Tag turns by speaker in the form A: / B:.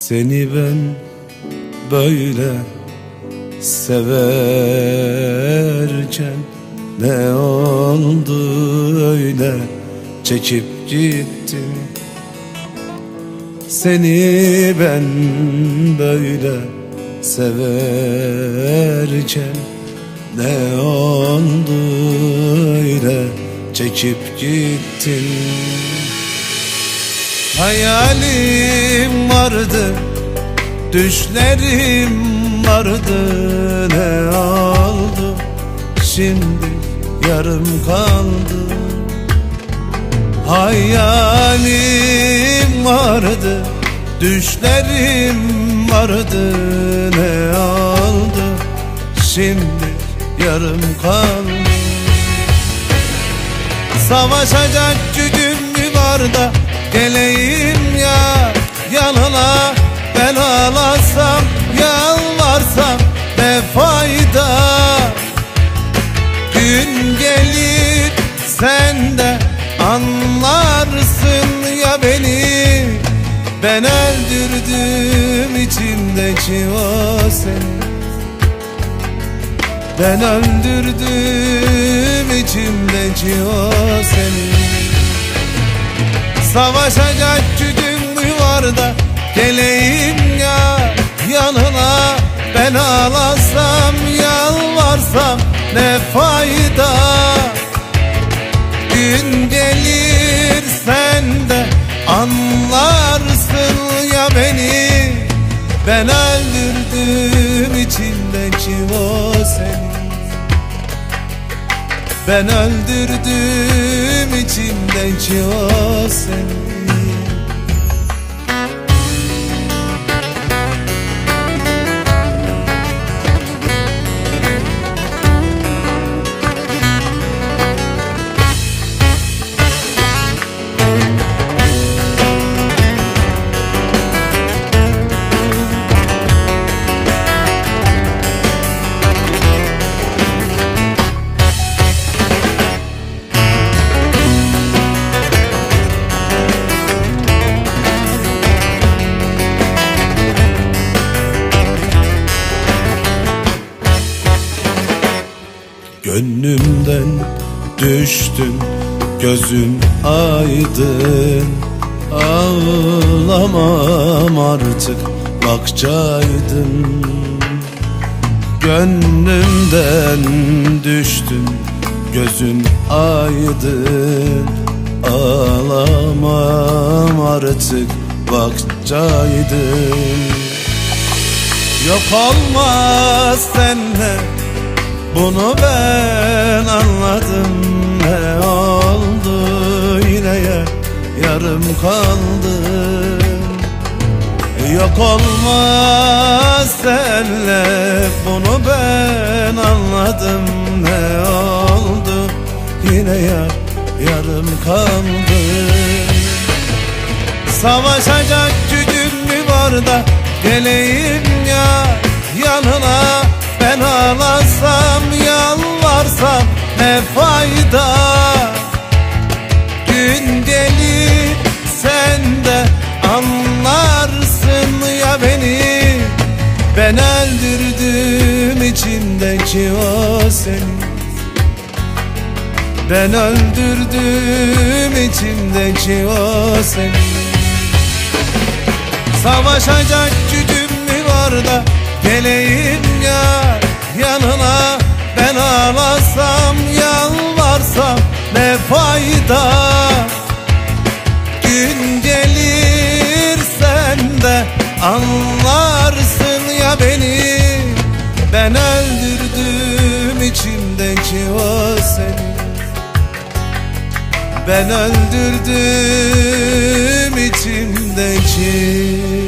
A: Seni ben böyle severken Ne oldu öyle? Çekip gittin Seni ben böyle severken Ne oldu öyle? Çekip gittin Hayalim vardı Düşlerim vardı. Ne oldu? Şimdi yarım kaldı. Hayalim vardı Düşlerim vardı. Ne oldu? Şimdi yarım kaldı. Savaşacak gücüm mü var da Geleyim ya yanına Ben ağlasam yalvarsam ne fayda? Gün gelir sen de anlarsın ya beni. Ben öldürdüm içimdeki o seni. Ben öldürdüm içimdeki o seni Savaşacak gücüm mü var da Geleyim ya yanına. Ben ağlasam yalvarsam ne fayda? Gün gelir sen de anlarsın ya beni. Ben öldürdüm içimdeki o seni. Ben öldürdüm içimdeki o Gönlümden düştün gözün aydın. Ağlamam artık bakacaydın Gönlümden düştün gözün aydın. Ağlamam artık bakacaydın Yok olmaz senle bunu ben anladım ne oldu yine ya yarım kaldım Yok olmaz senle bunu ben anladım ne oldu yine ya yarım kaldım Savaşacak gücün mü var da geleyim ya yanına? Ben ağlasam yalvarsam ne fayda? Gün gelir sen de anlarsın ya beni. Ben öldürdüm içimdeki o seni. Ben öldürdüm içimdeki o seni. Savaşacak gücüm mü var da Geleyim ya yanına? Ben ne fayda. Gün gelir sen de anlarsın ya beni. Ben öldürdüm içimdeki o seni. Ben öldürdüm içimdeki